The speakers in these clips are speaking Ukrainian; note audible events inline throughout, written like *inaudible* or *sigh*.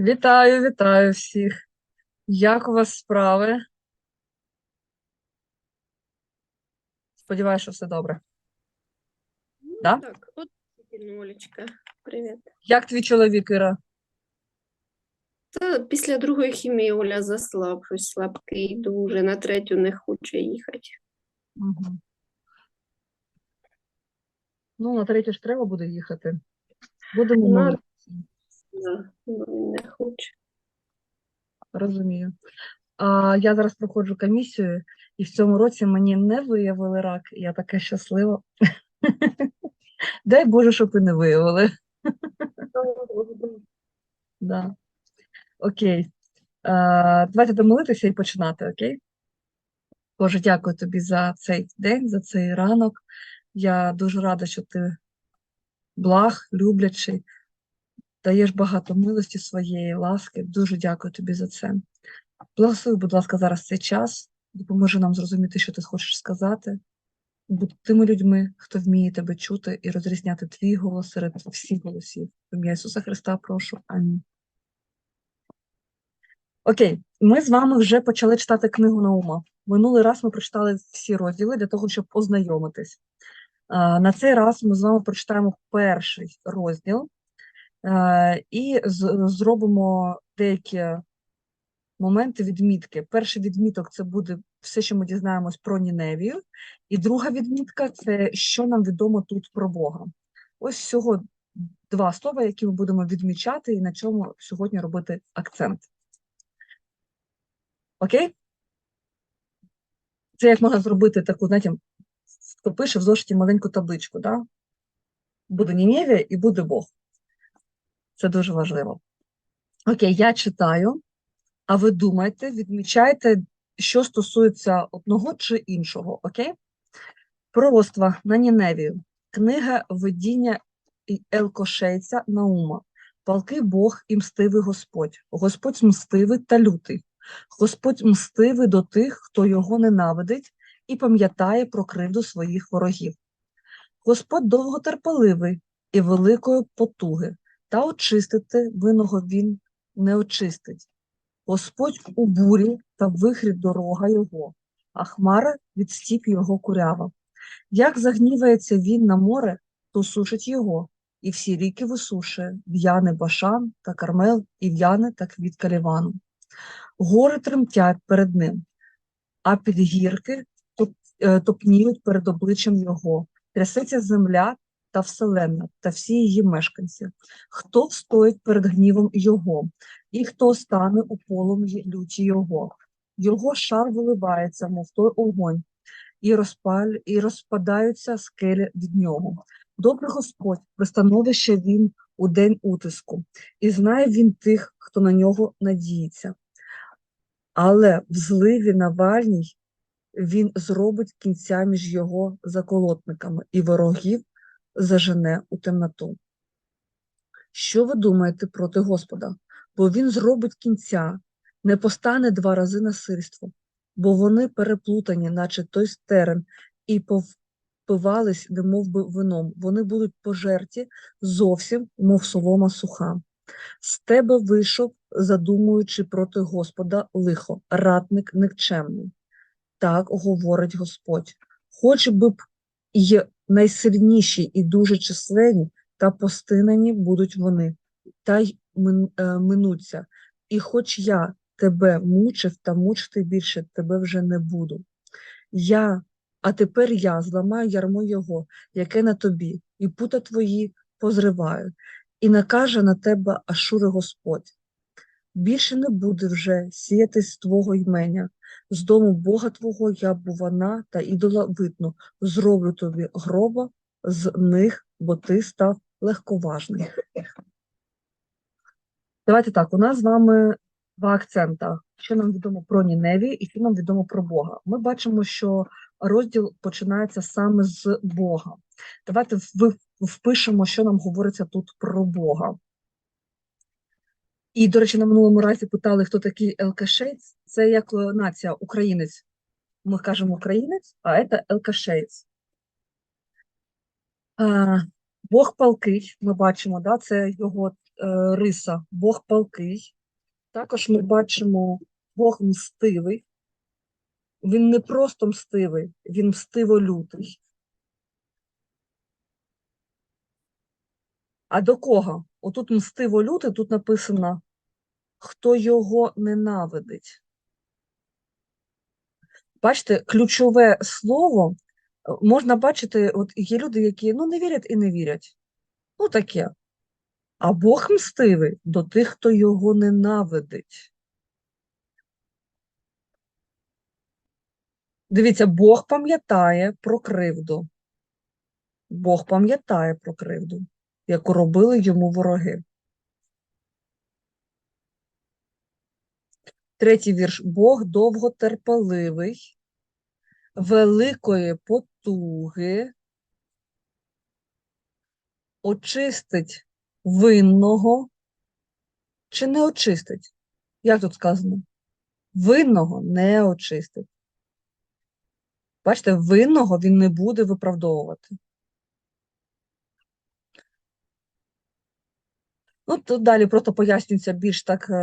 Вітаю, вітаю всіх. Як у вас справи? Сподіваюся, що все добре. Ну, Да? Так, от Олечка, привіт. Як твій чоловік, Іра? Та після другої хімії Оля заслаб, щось слабкий дуже, на третю не хоче їхати. Угу. Ну, на третє ж треба буде їхати. Будемо Ну, Ну, він не хоче. Розумію. А я зараз проходжу комісію, і в цьому році мені не виявили рак. Я така щаслива. *laughs* Дай Боже, щоб і не виявили. Да. Окей. А, давайте домолитися і починати, окей? Боже, дякую тобі за цей день, за цей ранок. Я дуже рада, що ти благ, люблячий, даєш багато милості своєї ласки. Дуже дякую тобі за це. Благослови, будь ласка, зараз цей час. Допоможи нам зрозуміти, що ти хочеш сказати. Будь тими людьми, хто вміє тебе чути і розрізняти твій голос серед всіх голосів. В ім'я Ісуса Христа прошу. Амінь. Окей, ми з вами вже почали читати книгу Наума. Минулий раз ми прочитали всі розділи для того, щоб ознайомитись. На цей раз ми з вами прочитаємо перший розділ і з- зробимо деякі моменти відмітки. Перший відміток це буде все, що ми дізнаємось про Ніневію, і друга відмітка це що нам відомо тут про Бога. Ось всього два слова, які ми будемо відмічати, і на чому сьогодні робити акцент. Окей? Це як можна зробити таку, знаєте, хто пише в зошиті маленьку табличку, да? Буде Ніневія і буде Бог. Це дуже важливо. Окей, я читаю, а ви думайте, відмічайте, що стосується одного чи іншого, окей? Пророцтва на Ніневію. Книга видіння Елкошейця Наума. Палкий Бог і мстивий Господь. Господь мстивий та лютий. Господь мстивий до тих, хто його ненавидить, і пам'ятає про кривду своїх ворогів. Господь довготерпеливий і великої потуги, та очистити винного він не очистить. Господь у бурі та вихрі дорога його, а хмара від стіп його курява. Як загнівається він на море, то сушить його, і всі ріки висушує, в'яне башан та кармел, і в'яне та квітка лівану. Гори тремтять перед ним, а підгірки е, топніють перед обличчям його. Трясеться земля та вселенна, та всі її мешканці. Хто встоїть перед гнівом його, і хто стане у полум'ї люті його? Його шар виливається, мов той огонь, і, розпаль, і розпадаються скелі від нього. Добрий Господь, пристановище він у день утиску, і знає він тих, хто на нього надіється. Але в зливі Навальній він зробить кінця між його заколотниками і ворогів зажене у темноту. Що ви думаєте проти Господа? Бо він зробить кінця, не постане два рази насильство, бо вони переплутані, наче той стерен, і повпивались, немов би вином. Вони будуть пожерті зовсім, мов солома суха. З тебе вийшов, задумуючи проти Господа лихо, ратник никчемний. Так говорить Господь. Хоч би б і найсильніші і дуже численні, та постинені будуть вони, та й е, минуться. І хоч я тебе мучив та мучити більше тебе вже не буду. Я, а тепер я зламаю ярмо його, яке на тобі, і пута твої позриваю, і накаже на тебе Ашури Господь. Більше не буде вже сіяти з твого ймення, з дому Бога твого я бувана та ідола видно, зроблю тобі гроба з них, бо ти став легковажний. Давайте так, у нас з вами два акцента. Що нам відомо про Ніневі і що нам відомо про Бога. Ми бачимо, що розділ починається саме з Бога. Давайте впишемо, що нам говориться тут про Бога. І, до речі, на минулому разі питали, хто такий Елкашець. Це як е, нація українець. Ми кажемо українець, а це Елкашець. Бог палкий, ми бачимо, да, це його е, риса Бог палкий. Також ми бачимо Бог мстивий. Він не просто мстивий, він мстиво А до кого? Отут мстиво лютий, тут написано, хто його ненавидить. Бачите, ключове слово е, можна бачити, от є люди, які ну, не вірять і не вірять. Ну, таке. А Бог мстивий до тих, хто його ненавидить. Дивіться, Бог пам'ятає про кривду. Бог пам'ятає про кривду, яку робили йому вороги. Третій вірш. Бог довготерпеливий, великої потуги, очистить винного чи не очистить? Як тут сказано? Винного не очистить. Бачите, винного він не буде виправдовувати. Ну, тут далі просто пояснюється більш так е,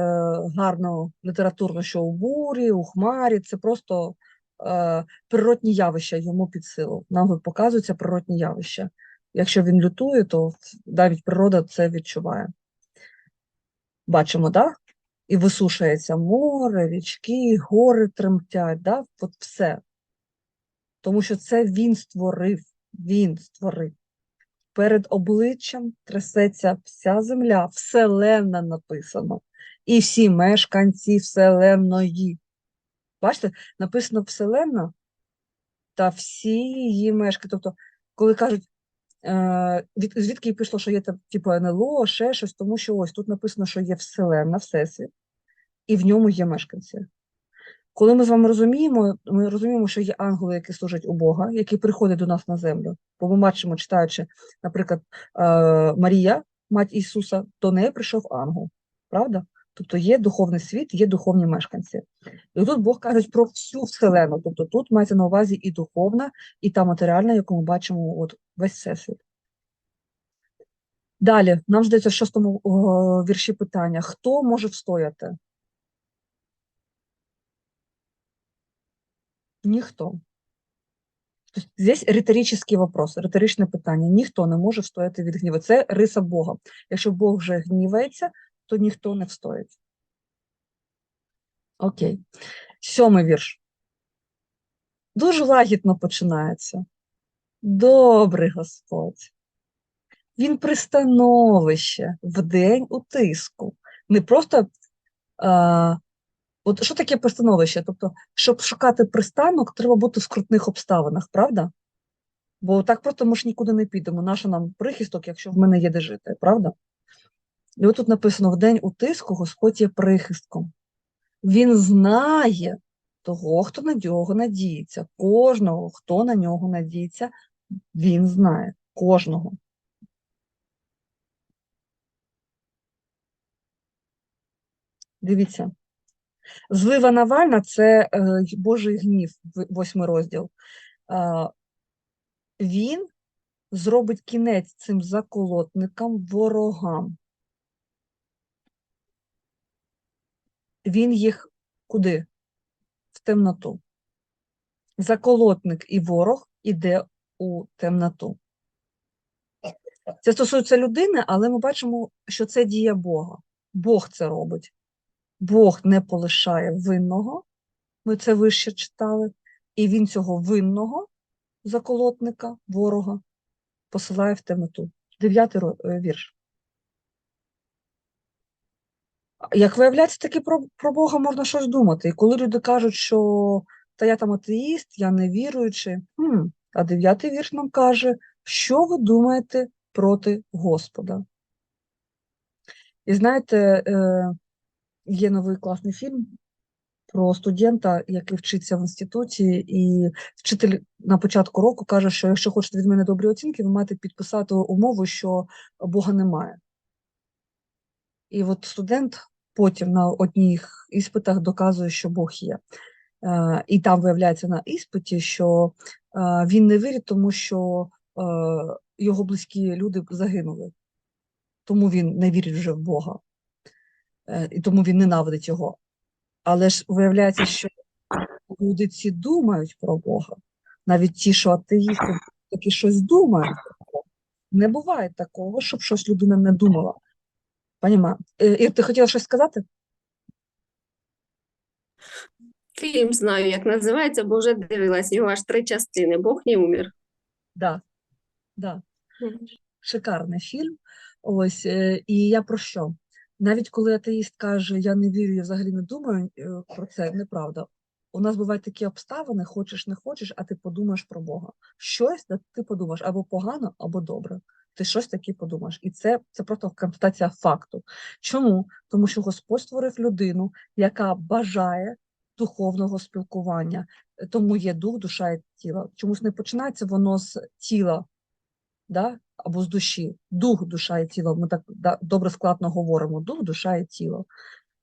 гарно літературно, що у бурі, у хмарі це просто е, природні явища йому під силу. Нам показуються природні явища. Якщо він лютує, то навіть природа це відчуває. Бачимо, так? І висушується море, річки, гори тремтять, да? От все. Тому що це він створив, він створив. Перед обличчям трясеться вся земля, вселенна написано, і всі мешканці вселенної. Бачите, написано вселенна та всі її мешканці. Тобто, коли кажуть, е, від, звідки пішло, що є типу НЛО, ще щось, тому що ось тут написано, що є вселенна, всесвіт, і в ньому є мешканці. Коли ми з вами розуміємо, ми розуміємо, що є ангели, які служать у Бога, які приходять до нас на землю. Бо ми бачимо, читаючи, наприклад, е, Марія, мать Ісуса, до неї прийшов ангел. Правда? Тобто є духовний світ, є духовні мешканці. І тут Бог каже про всю вселену. Тобто тут мається на увазі і духовна, і та матеріальна, яку ми бачимо от весь всесвіт. Далі, нам здається, в шостому вірші питання: хто може встояти? Ніхто. Здесь риторичний вопрос, риторичне питання. Ніхто не може встояти від гніву. Це риса Бога. Якщо Бог вже гнівається, то ніхто не встоїть. Окей. Сьомий вірш. Дуже лагідно починається. Добрий Господь. Він пристановище в день утиску. Не просто. А, От що таке пристановище? Тобто, щоб шукати пристанок, треба бути в скрутних обставинах, правда? Бо так просто ми ж нікуди не підемо. Наша нам прихисток, якщо в мене є де жити, правда? І от тут написано: в день утиску Господь є прихистком. Він знає того, хто на нього надіється. Кожного, хто на нього надіється, він знає. Кожного. Дивіться. Злива Навальна це е, Божий гнів, восьмий розділ. Е, він зробить кінець цим заколотникам, ворогам. Він їх куди? В темноту. Заколотник і ворог іде у темноту. Це стосується людини, але ми бачимо, що це дія Бога. Бог це робить. Бог не полишає винного, ми це вище читали, і він цього винного заколотника, ворога, посилає в темноту. Дев'ятий е, вірш. Як виявляється, таки про, про Бога можна щось думати. І коли люди кажуть, що та я там атеїст, я не віруючий, хм, а дев'ятий вірш нам каже, що ви думаєте проти Господа. І знаєте, е, є новий класний фільм про студента, який вчиться в інституті, і вчитель на початку року каже, що якщо хочете від мене добрі оцінки, ви маєте підписати умову, що Бога немає. І от студент потім на одних іспитах доказує, що Бог є. Е, І там виявляється на іспиті, що е, він не вірить, тому що е, його близькі люди загинули. тому він не вірить вже в Бога, і тому він ненавидить його. Але ж виявляється, що люди ці думають про Бога. Навіть ті, що атеїсти, такі щось думають. Не буває такого, щоб щось людина не думала. Понімаю. Е, Ір, ти хотіла щось сказати? Фільм знаю, як називається, бо вже дивилась. Його аж три частини. Бог не умер. Да. Да. Шикарний фільм. Ось, е, і я про що? Навіть коли атеїст каже, я не вірю, я взагалі не думаю е, про це, неправда. У нас бувають такі обставини, хочеш, не хочеш, а ти подумаєш про Бога. Щось ти подумаєш або погано, або добре. Ти щось таке подумаєш. І це, це просто констатація факту. Чому? Тому що Господь створив людину, яка бажає духовного спілкування. Тому є дух, душа і тіло. Чомусь не починається воно з тіла, да? або з душі. Дух, душа і тіло. Ми так да, добре складно говоримо. Дух, душа і тіло.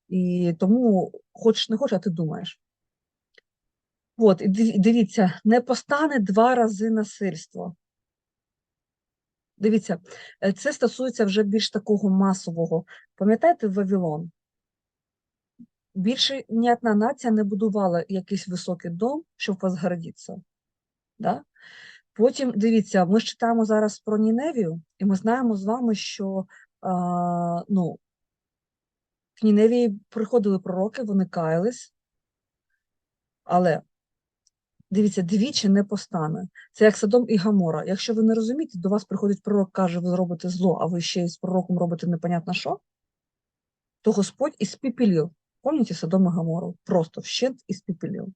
І тому хочеш не хочеш, а ти думаєш. От, і дивіться, не постане два рази насильство. Дивіться, е, це стосується вже більш такого масового. Пам'ятаєте Вавилон? Більше ні одна нація не будувала якийсь високий дом, щоб возгордитися. Да? Потім, дивіться, ми ж читаємо зараз про Ніневію, і ми знаємо з вами, що а, ну, в Ніневії приходили пророки, вони каялись, але дивіться, двічі не постане. Це як Содом і Гамора. Якщо ви не розумієте, до вас приходить пророк, каже, ви робите зло, а ви ще з пророком робите непонятно що, то Господь іспіпілів. Пам'ятаєте Содом і Гамору? Просто вщент іспіпілів.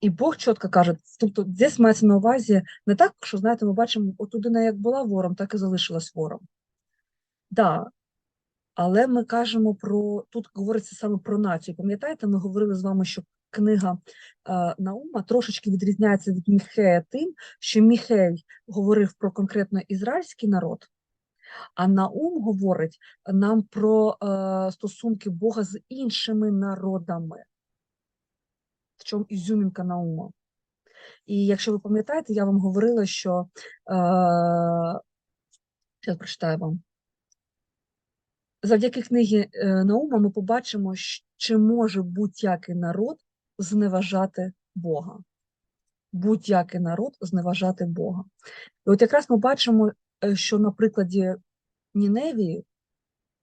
І Бог чітко каже, тобто десь мається на увазі не так, що знаєте, ми бачимо, от людина як була вором, так і залишилась вором. Да, але ми кажемо про тут говориться саме про націю. Пам'ятаєте, ми говорили з вами, що книга е, Наума трошечки відрізняється від Міхея тим, що Міхей говорив про конкретно ізраїльський народ, а Наум говорить нам про е, стосунки Бога з іншими народами. В чому ізюмінка Наума. І якщо ви пам'ятаєте, я вам говорила, що е, зараз прочитаю вам. Завдяки книгі е, Наума ми побачимо, чи може будь-який народ зневажати Бога. Будь-який народ зневажати Бога. І от якраз ми бачимо, е, що на прикладі Ніневії,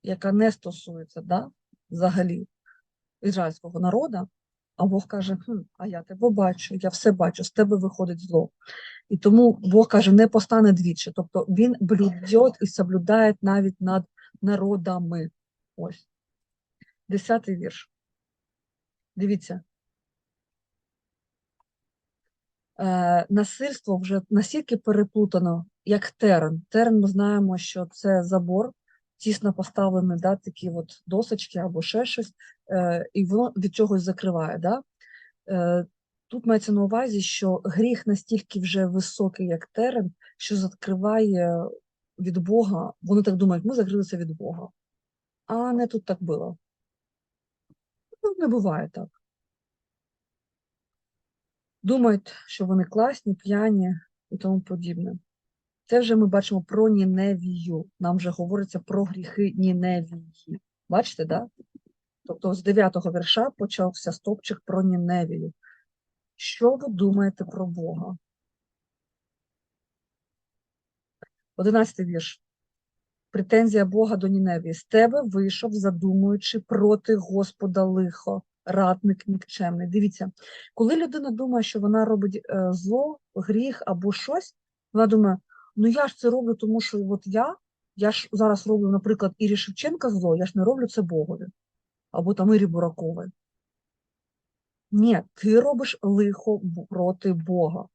яка не стосується да, взагалі ізраїльського народу, а Бог каже: хм, а я тебе бачу, я все бачу, з тебе виходить зло. І тому Бог каже, не постане двічі. Тобто він блюдет і соблюдає навіть над народами. Ось. Десятий вірш. Дивіться. Е, насильство вже настільки переплутано, як терен. Терен ми знаємо, що це забор, тісно поставлені, да, такі от досочки або ще щось, е, і воно від чогось закриває. Да? Е, тут мається на увазі, що гріх настільки вже високий, як терен, що закриває від Бога. Вони так думають, ми закрилися від Бога. А не тут так було. Ну, не буває так. Думають, що вони класні, п'яні і тому подібне. Це вже ми бачимо про Ніневію. Нам вже говориться про гріхи Ніневії. Бачите, да? Тобто з 9-го вірша почався стопчик про Ніневію. Що ви думаєте про Бога? Одинадцятий вірш. Претензія Бога до Ніневії. З тебе вийшов, задумуючи проти Господа лихо, радник нікчемний. Дивіться, коли людина думає, що вона робить е, зло, гріх або щось, вона думає, ну я ж це роблю, тому що от я, я ж зараз роблю, наприклад, Ірі Шевченка зло, я ж не роблю це Богові, або там Ірі Бураковій. Ні, ти робиш лихо проти Бога.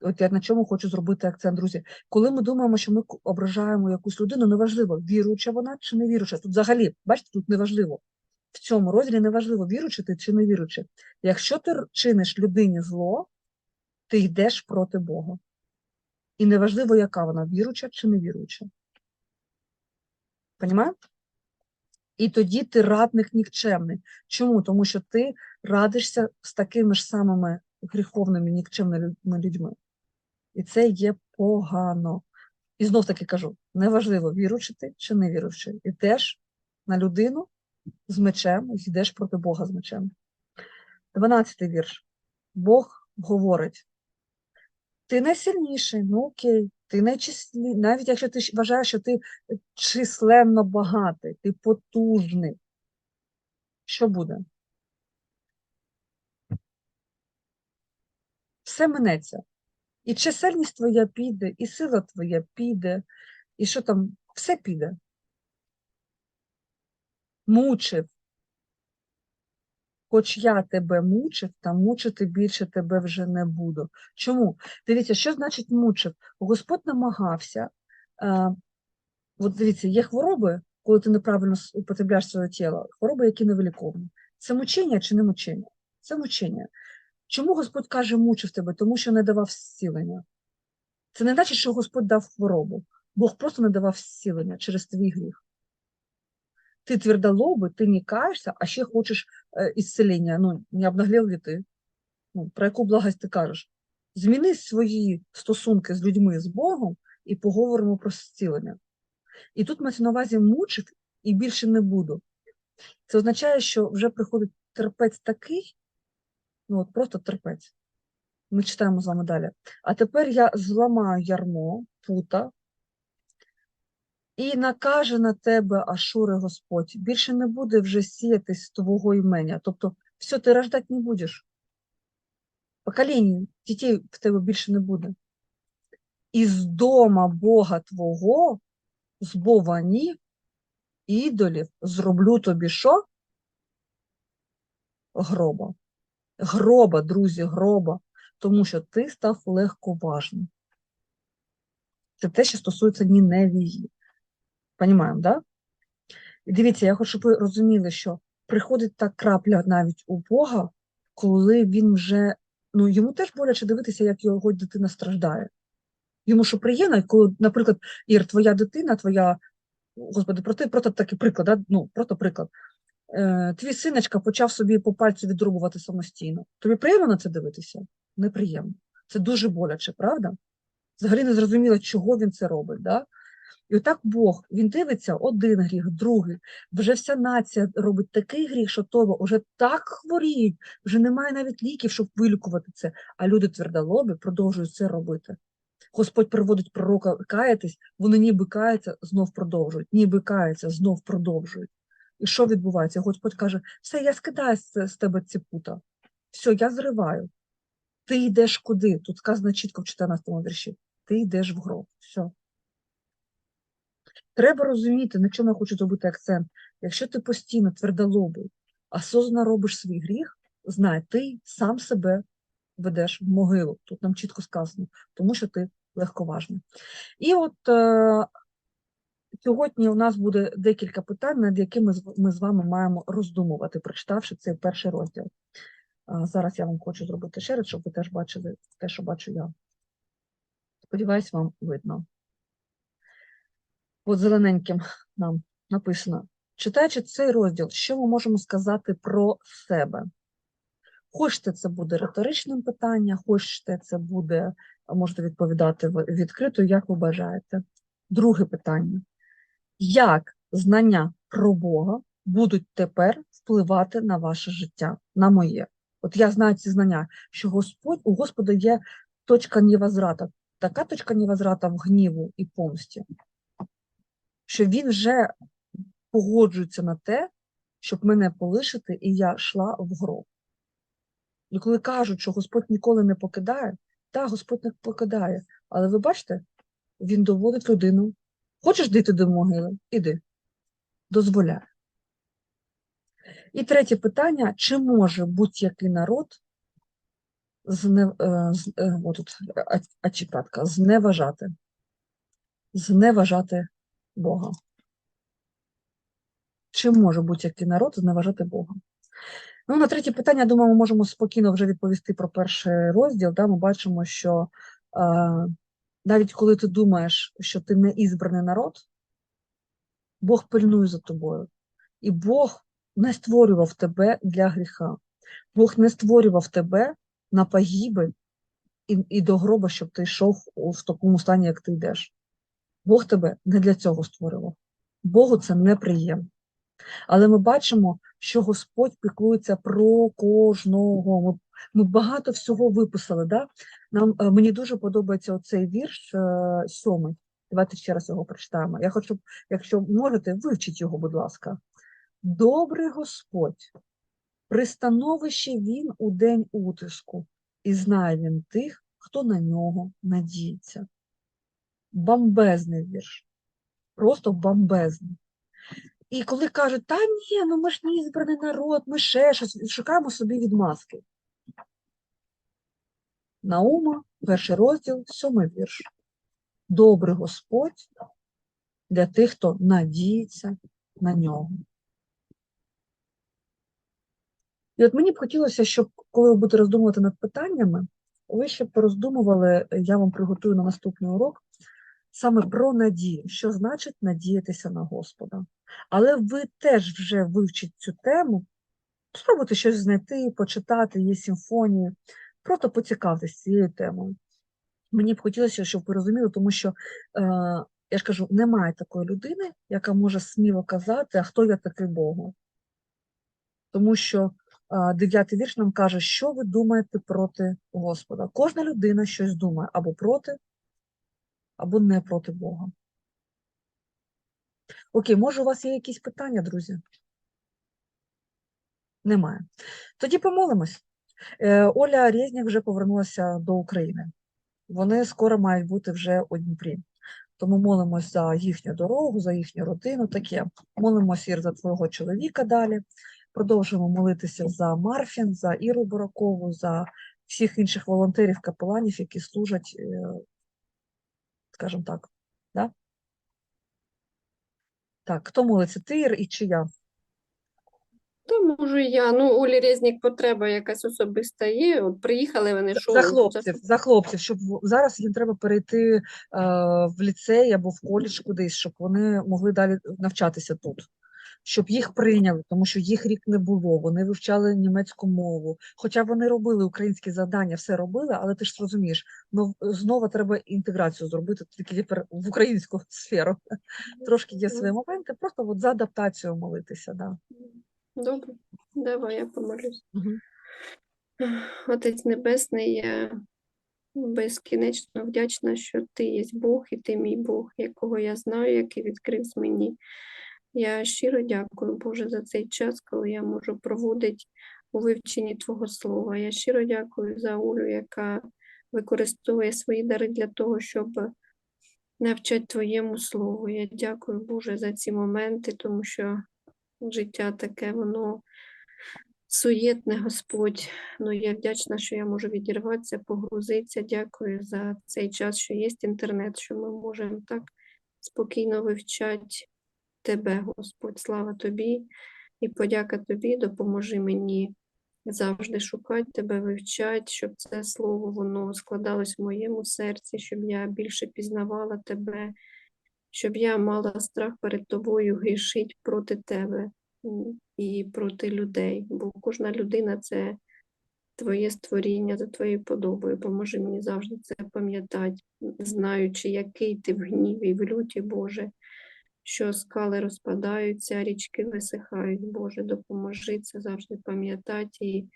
От я на чому хочу зробити акцент, друзі. Коли ми думаємо, що ми ображаємо якусь людину, неважливо, віруюча вона чи не віруюча. Тут взагалі, бачите, тут неважливо. В цьому розділі неважливо, віруючи ти чи не віруючи. Якщо ти чиниш людині зло, ти йдеш проти Бога. І неважливо, яка вона, віруюча чи не віруюча. І тоді ти радник нікчемний. Чому? Тому що ти радишся з такими ж самими гріховними нікчемними людьми. І це є погано. І знов таки кажу: неважливо, віруючи ти чи не віруючи, йдеш на людину з мечем, йдеш проти Бога з мечем. 12 вірш. Бог говорить: ти найсильніший, ну окей, ти найчислі, навіть якщо ти вважаєш, що ти численно багатий, ти потужний. Що буде? Все минеться. І чисельність твоя піде, і сила твоя піде, і що там, все піде. Мучив. Хоч я тебе мучив, та мучити більше тебе вже не буду. Чому? Дивіться, що значить мучив? Господь намагався. Е, от дивіться, є хвороби, коли ти неправильно употребляєш своє тіло, хвороби, які невиліковні. Це мучення чи не мучення? Це мучення. Чому Господь каже, мучив тебе? Тому що не давав зцілення. Це не значить, що Господь дав хворобу. Бог просто не давав зцілення через твій гріх. Ти твердолобий, ти не каєшся, а ще хочеш е, ісцелення. Ну, не обнаглел ли ти? Ну, про яку благость ти кажеш? Зміни свої стосунки з людьми, з Богом, і поговоримо про зцілення. І тут мається на увазі мучив і більше не буду. Це означає, що вже приходить терпець такий, ну от просто терпець. Ми читаємо з вами далі. А тепер я зламаю ярмо, пута, і накаже на тебе Ашури Господь. Більше не буде вже сіятись з твого імення. Тобто, все, ти рождати не будеш. Поколінь дітей в тебе більше не буде. Із дома Бога Твого, з бовані, ідолів, зроблю тобі що? Гроба. Гроба, друзі, гроба, тому що ти став легковажним. Це те, що стосується Ніневії. Понімаємо, да? Дивіться, я хочу, щоб ви розуміли, що приходить та крапля навіть у Бога, коли він вже, ну йому теж боляче дивитися, як його дитина страждає. Йому що приємно, коли, наприклад, Ір, твоя дитина, твоя, господи, проти, просто такий приклад, да? ну, просто приклад. Е, твій синочка почав собі по пальцю відрубувати самостійно. Тобі приємно на це дивитися? Неприємно. Це дуже боляче, правда? Взагалі не зрозуміло, чого він це робить. Да? І отак Бог, він дивиться один гріх, другий. Вже вся нація робить такий гріх, що того вже так хворіють, вже немає навіть ліків, щоб вилікувати це. А люди твердолобі продовжують це робити. Господь приводить пророка каятись, вони ніби каються, знов продовжують, ніби каються, знов продовжують. І що відбувається? Господь каже: все, я скидаю з тебе ці пута. Все, я зриваю. Ти йдеш куди? Тут сказано чітко в 14 вірші. Ти йдеш в гроб. Все. Треба розуміти, на чому я хочу зробити акцент. Якщо ти постійно твердолобий, осознанно робиш свій гріх, знай, ти сам себе ведеш в могилу. Тут нам чітко сказано, тому що ти легковажний. І от е, сьогодні у нас буде декілька питань, над якими ми з вами маємо роздумувати, прочитавши цей перший розділ. Зараз я вам хочу зробити ще раз, щоб ви теж бачили те, що бачу я. Сподіваюсь, вам видно. От зелененьким нам написано. Читаючи цей розділ, що ми можемо сказати про себе? Хочете, це буде риторичним питанням, хочете, це буде, можете відповідати відкрито, як ви бажаєте. Друге питання. Як знання про Бога будуть тепер впливати на ваше життя, на моє? От я знаю ці знання, що Господь, у Господа є точка невозврата, така точка невозврата в гніву і помсті, що він вже погоджується на те, щоб мене полишити, і я йшла в гроб. І коли кажуть, що Господь ніколи не покидає, так, Господь не покидає. Але ви бачите, він доводить людину. Хочеш дійти до могили? Іди. Дозволяє. І третє питання: чи може будь-який народ зне, е, з- е, отут, а- ачіпатка, зневажати? Зневажати Бога. Чи може будь-який народ зневажати Бога? Ну, на третє питання, думаю, ми можемо спокійно вже відповісти про перший розділ. Да? Ми бачимо, що е, навіть коли ти думаєш, що ти не ізбраний народ, Бог пильнує за тобою. І Бог не створював тебе для гріха. Бог не створював тебе на погибель і, і до гроба, щоб ти йшов в такому стані, як ти йдеш. Бог тебе не для цього створював. Богу це неприємно. Але ми бачимо, що Господь піклується про кожного. Ми, ми багато всього виписали. Да? Нам, е, мені дуже подобається оцей вірш е, сьомий. Давайте ще раз його прочитаємо. Я хочу, якщо можете, вивчіть його, будь ласка. Добрий Господь, пристановище він у день утиску, і знає він тих, хто на нього надіється. Бомбезний вірш. Просто бомбезний. І коли кажуть, та ні, ну ми ж не збраний народ, ми ще щось, шукаємо собі відмазки. Наума, перший розділ, сьомий вірш. Добрий Господь для тих, хто надіється на нього. І от мені б хотілося, щоб коли ви будете роздумувати над питаннями, ви ще пороздумували, я вам приготую на наступний урок, саме про надію, що значить надіятися на Господа. Але ви теж вже вивчіть цю тему, спробуйте щось знайти, почитати, є симфонії, просто поцікавтесь цією темою. Мені б хотілося, щоб ви розуміли, тому що, е, я ж кажу, немає такої людини, яка може сміло казати, а хто я такий Богу. Тому що е, дев'ятий вірш нам каже, що ви думаєте проти Господа. Кожна людина щось думає або проти, або не проти Бога. Окей, може, у вас є якісь питання, друзі? Немає. Тоді помолимось. Е, Оля Резнік вже повернулася до України. Вони скоро мають бути вже у Дніпрі. Тому молимось за їхню дорогу, за їхню родину, таке. Молимось, Ір, за твого чоловіка далі. Продовжуємо молитися за Марфін, за Іру Буракову, за всіх інших волонтерів, капеланів, які служать, е, скажімо так. Да? Так, хто молиться? Ти і чи я? То можу я. Ну, Олі Резнік потреба якась особиста є. От приїхали вони, що За хлопців, за хлопців, щоб зараз їм треба перейти е, в ліцей або в коледж кудись, щоб вони могли далі навчатися тут, щоб їх прийняли, тому що їх рік не було. Вони вивчали німецьку мову. Хоча вони робили українські завдання, все робили, але ти ж розумієш, ну знову треба інтеграцію зробити тільки тепер в українську *laughs* сферу. Трошки є свої моменти, просто от за адаптацію молитися. Да. Добре, давай я помолюсь. Мгм. Отець Небесний, я безкінечно вдячна, що ти є Бог, і ти мій Бог, якого я знаю, який відкрився мені. Я щиро дякую, Боже, за цей час, коли я можу проводити у вивченні Твого Слова. Я щиро дякую за Олю, яка використовує свої дари для того, щоб навчати Твоєму Слову. Я дякую, Боже, за ці моменти, тому що життя таке, воно суєтне, Господь. Ну, я вдячна, що я можу відірватися, погрузитися. Дякую за цей час, що є інтернет, що ми можемо так спокійно вивчати Тебе, Господь. Слава Тобі і подяка Тобі, допоможи мені завжди шукати Тебе, вивчати, щоб це слово воно складалось в моєму серці, щоб я більше пізнавала Тебе, щоб я мала страх перед Тобою грішить проти Тебе і проти людей. Бо кожна людина це Твоє створіння за Твоєю подобою. Поможи мені завжди це пам'ятати, знаючи, який ти в гніві, в люті, Боже, що скали розпадаються, річки висихають, Боже, допоможи це завжди пам'ятати і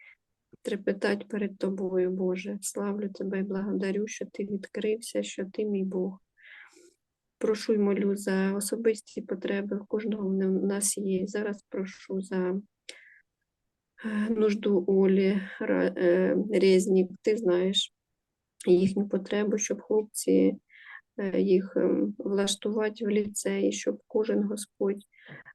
трепетати перед Тобою, Боже. Славлю Тебе і благодарю, що Ти відкрився, що Ти мій Бог. Прошу й молю за особисті потреби, кожного в нас є. Зараз прошу за е, нужду Олі е, Резнік, ти знаєш їхню потребу, щоб хлопці їх ем, влаштувати в ліцеї, щоб кожен Господь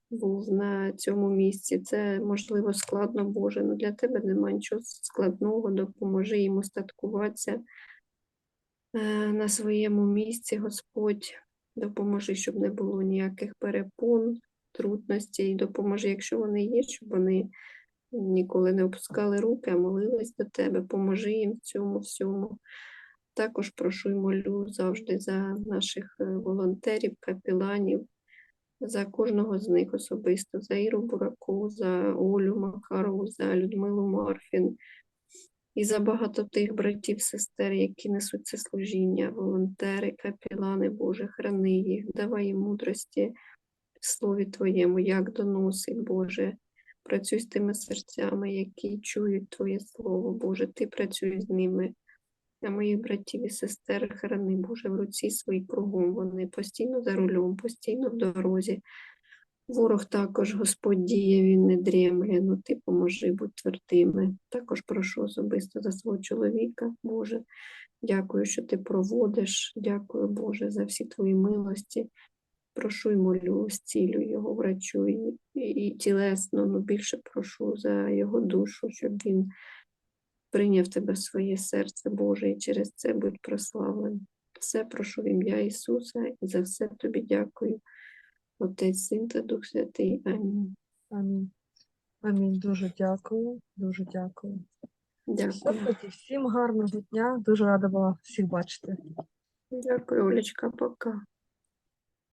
був на цьому місці. Це можливо складно, Боже, але для тебе немає нічого складного. Допоможи їм остаткуватися е, на своєму місці, Господь. Допоможи, щоб не було ніяких перепон, трудностей. Допоможи, якщо вони є, щоб вони ніколи не опускали руки, а молились до тебе. Поможи їм в цьому всьому. Також прошу і молю завжди за наших е, волонтерів, капеланів, за кожного з них особисто, за Іру Буракову, за Олю Макарову, за Людмилу Марфін, І за багато тих братів, сестер, які несуть це служіння, волонтери, капілани, Боже, храни їх, давай їм мудрості в слові Твоєму, як доносить, Боже. Працюй з тими серцями, які чують Твоє Слово, Боже, Ти працюй з ними. А моїх братів і сестер храни, Боже, в руці своїй кругом. Вони постійно за рулем, постійно в дорозі. Ворог також, Господь діє, він не дремлє, ну ти поможи, будь твердими. Також прошу особисто за свого чоловіка, Боже. Дякую, що ти проводиш. Дякую, Боже, за всі твої милості. Прошу і молю, зцілюй його, врачу і, і тілесно, ну більше прошу за його душу, щоб він прийняв тебе в своє серце, Боже, і через це будь прославлений. Все прошу в ім'я Ісуса і за все тобі дякую. Отець, Син та Дух Святий. Амінь. Амінь. Амінь. Дуже дякую. Дуже дякую. Дякую. всім гарного дня. Дуже рада була всіх бачити. Дякую, Олечка, пока.